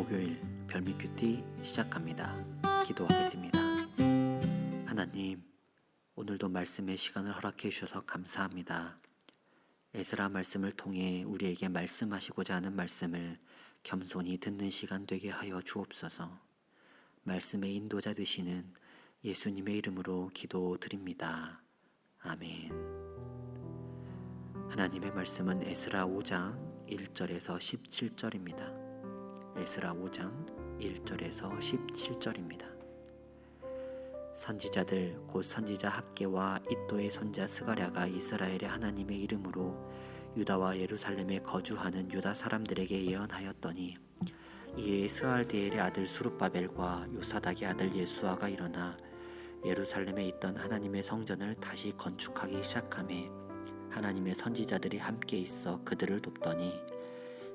목요일 별미 큐티 시작합니다. 기도하겠습니다. 하나님, 오늘도 말씀의 시간을 허락해 주셔서 감사합니다. 에스라 말씀을 통해 우리에게 말씀하시고자 하는 말씀을 겸손히 듣는 시간 되게 하여 주옵소서. 말씀의 인도자 되시는 예수님의 이름으로 기도드립니다. 아멘. 하나님의 말씀은 에스라 5장 1절에서 17절입니다. 에스라 5장 1절에서 17절입니다. 선지자들 곧 선지자 학계와 이또의 손자 스가랴가 이스라엘의 하나님의 이름으로 유다와 예루살렘에 거주하는 유다 사람들에게 예언하였더니 이에 스알디엘의 아들 수룹바벨과 요사닥의 아들 예수아가 일어나 예루살렘에 있던 하나님의 성전을 다시 건축하기 시작함에 하나님의 선지자들이 함께 있어 그들을 돕더니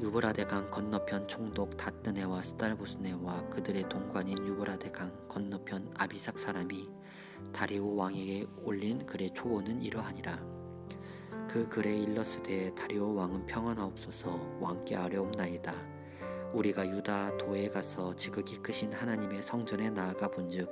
유브라데 강 건너편 총독 다뜨네와 스달보스네와 그들의 동관인 유브라데 강 건너편 아비삭 사람이 다리오 왕에게 올린 글의 초원은 이러하니라. 그 글에 일러스되 다리오 왕은 평안하옵소서 왕께 아뢰옵나이다. 우리가 유다 도에 가서 지극히 크신 하나님의 성전에 나아가 본즉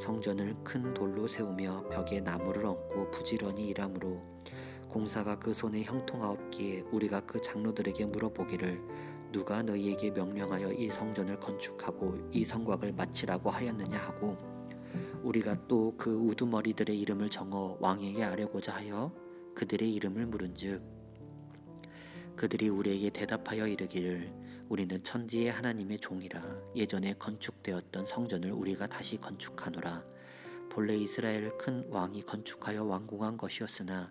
성전을 큰 돌로 세우며 벽에 나무를 얹고 부지런히 일하므로 공사가 그 손에 형통하옵기에 우리가 그 장로들에게 물어보기를 누가 너희에게 명령하여 이 성전을 건축하고 이 성곽을 마치라고 하였느냐 하고 우리가 또 그 우두머리들의 이름을 정어 왕에게 아뢰고자 하여 그들의 이름을 물은즉 그들이 우리에게 대답하여 이르기를 우리는 천지의 하나님의 종이라 예전에 건축되었던 성전을 우리가 다시 건축하노라. 본래 이스라엘 큰 왕이 건축하여 완공한 것이었으나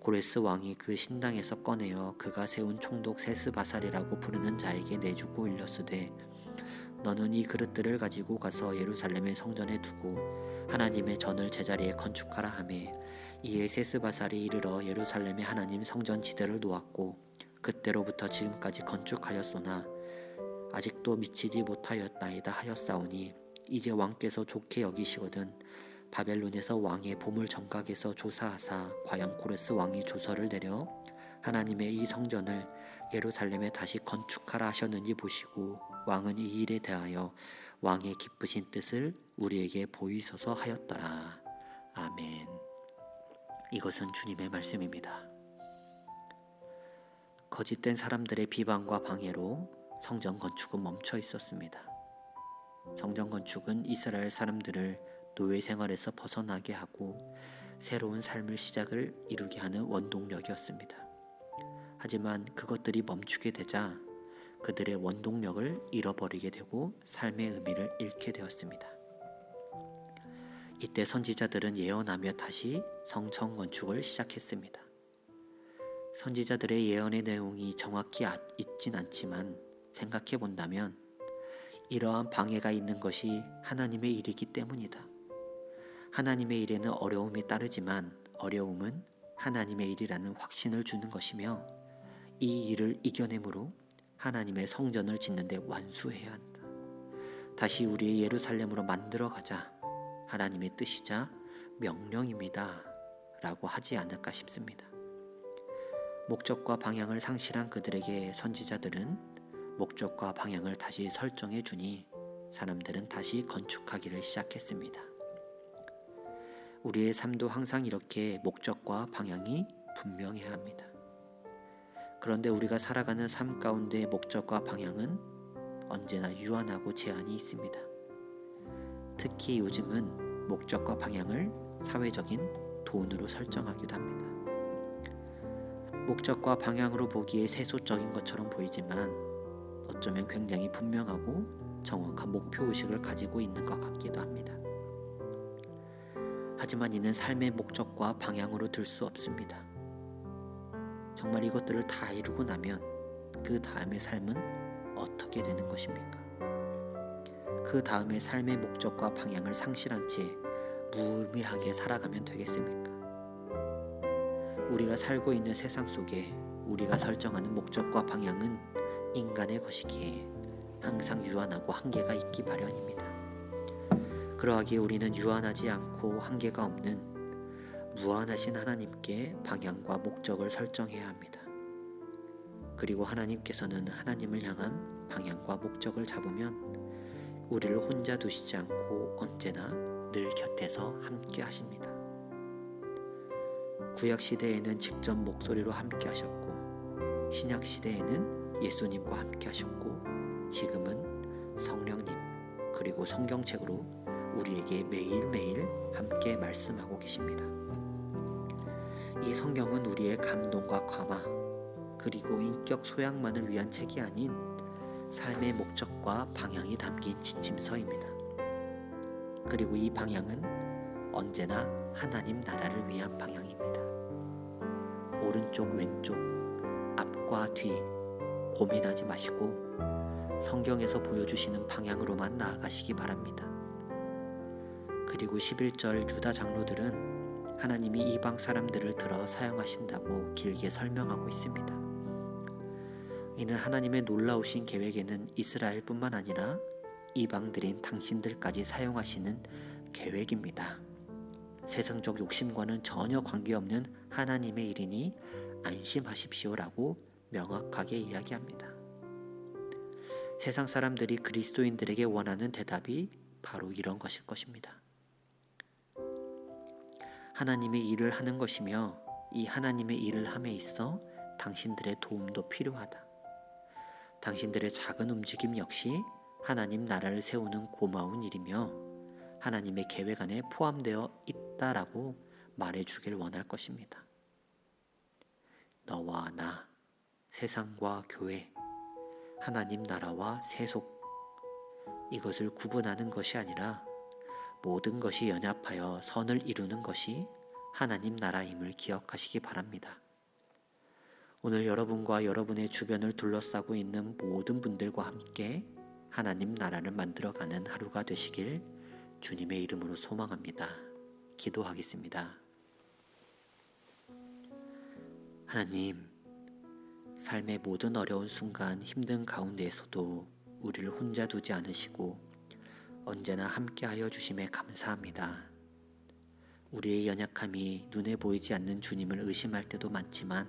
고레스 왕이 그 신당에서 꺼내어 그가 세운 총독 세스바살이라고 부르는 자에게 내주고 일렀으되 너는 이 그릇들을 가지고 가서 예루살렘의 성전에 두고 하나님의 전을 제자리에 건축하라 하매 이에 세스바살이 이르러 예루살렘의 하나님 성전 지대를 놓았고 그때로부터 지금까지 건축하였으나 아직도 미치지 못하였나이다 하였사오니 이제 왕께서 좋게 여기시거든 바벨론에서 왕의 보물 정각에서 조사하사 과연 고레스 왕이 조서를 내려 하나님의 이 성전을 예루살렘에 다시 건축하라 하셨는지 보시고 왕은 이 일에 대하여 왕의 기쁘신 뜻을 우리에게 보이소서 하였더라. 아멘. 이것은 주님의 말씀입니다. 거짓된 사람들의 비방과 방해로 성전 건축은 멈춰 있었습니다. 성전 건축은 이스라엘 사람들을 노예 생활에서 벗어나게 하고 새로운 삶을 시작을 이루게 하는 원동력이었습니다. 하지만 그것들이 멈추게 되자 그들의 원동력을 잃어버리게 되고 삶의 의미를 잃게 되었습니다. 이때 선지자들은 예언하며 다시 성청 건축을 시작했습니다. 선지자들의 예언의 내용이 정확히 아, 있진 않지만 생각해 본다면 이러한 방해가 있는 것이 하나님의 일이기 때문이다. 하나님의 일에는 어려움이 따르지만 어려움은 하나님의 일이라는 확신을 주는 것이며 이 일을 이겨내므로 하나님의 성전을 짓는데 완수해야 한다. 다시 우리의 예루살렘으로 만들어 가자. 하나님의 뜻이자 명령입니다. 라고 하지 않을까 싶습니다. 목적과 방향을 상실한 그들에게 선지자들은 목적과 방향을 다시 설정해 주니 사람들은 다시 건축하기를 시작했습니다. 우리의 삶도 항상 이렇게 목적과 방향이 분명해야 합니다. 그런데 우리가 살아가는 삶 가운데 목적과 방향은 언제나 유한하고 제한이 있습니다. 특히 요즘은 목적과 방향을 사회적인 돈으로 설정하기도 합니다. 목적과 방향으로 보기에 세속적인 것처럼 보이지만 어쩌면 굉장히 분명하고 정확한 목표 의식을 가지고 있는 것 같기도 합니다. 하지만 이는 삶의 목적과 방향으로 들 수 없습니다. 정말 이것들을 다 이루고 나면 그 다음의 삶은 어떻게 되는 것입니까? 그 다음의 삶의 목적과 방향을 상실한 채 무의미하게 살아가면 되겠습니까? 우리가 살고 있는 세상 속에 우리가 설정하는 목적과 방향은 인간의 것이기에 항상 유한하고 한계가 있기 마련입니다. 그러하기에 우리는 유한하지 않고 한계가 없는 무한하신 하나님께 방향과 목적을 설정해야 합니다. 그리고 하나님께서는 하나님을 향한 방향과 목적을 잡으면 우리를 혼자 두시지 않고 언제나 늘 곁에서 함께 하십니다. 구약 시대에는 직접 목소리로 함께 하셨고 신약 시대에는 예수님과 함께 하셨고 지금은 성령님 그리고 성경책으로 우리에게 매일매일 함께 말씀하고 계십니다. 이 성경은 우리의 감동과 감화 그리고 인격 소양만을 위한 책이 아닌 삶의 목적과 방향이 담긴 지침서입니다. 그리고 이 방향은 언제나 하나님 나라를 위한 방향입니다. 오른쪽, 왼쪽, 앞과 뒤 고민하지 마시고 성경에서 보여주시는 방향으로만 나아가시기 바랍니다. 그리고 11절 유다 장로들은 하나님이 이방 사람들을 들어 사용하신다고 길게 설명하고 있습니다. 이는 하나님의 놀라우신 계획에는 이스라엘뿐만 아니라 이방들인 당신들까지 사용하시는 계획입니다. 세상적 욕심과는 전혀 관계없는 하나님의 일이니 안심하십시오라고 명확하게 이야기합니다. 세상 사람들이 그리스도인들에게 원하는 대답이 바로 이런 것일 것입니다. 하나님의 일을 하는 것이며 이 하나님의 일을 함에 있어 당신들의 도움도 필요하다. 당신들의 작은 움직임 역시 하나님 나라를 세우는 고마운 일이며 하나님의 계획 안에 포함되어 있다라고 말해주길 원할 것입니다. 너와 나, 세상과 교회, 하나님 나라와 세속, 이것을 구분하는 것이 아니라 모든 것이 연합하여 선을 이루는 것이 하나님 나라임을 기억하시기 바랍니다. 오늘 여러분과 여러분의 주변을 둘러싸고 있는 모든 분들과 함께 하나님 나라를 만들어가는 하루가 되시길 주님의 이름으로 소망합니다. 기도하겠습니다. 하나님, 삶의 모든 어려운 순간 힘든 가운데에서도 우리를 혼자 두지 않으시고 언제나 함께하여 주심에 감사합니다. 우리의 연약함이 눈에 보이지 않는 주님을 의심할 때도 많지만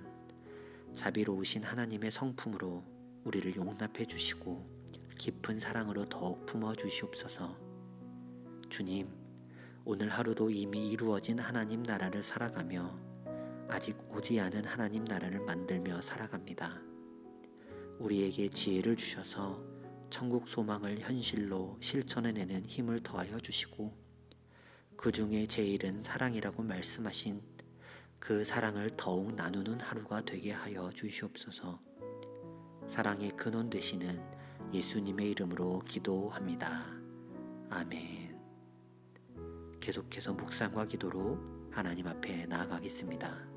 자비로우신 하나님의 성품으로 우리를 용납해 주시고 깊은 사랑으로 더욱 품어 주시옵소서. 주님, 오늘 하루도 이미 이루어진 하나님 나라를 살아가며 아직 오지 않은 하나님 나라를 만들며 살아갑니다. 우리에게 지혜를 주셔서 천국 소망을 현실로 실천해내는 힘을 더하여 주시고 그 중에 제일은 사랑이라고 말씀하신 그 사랑을 더욱 나누는 하루가 되게 하여 주시옵소서. 사랑의 근원 되시는 예수님의 이름으로 기도합니다. 아멘. 계속해서 묵상과 기도로 하나님 앞에 나아가겠습니다.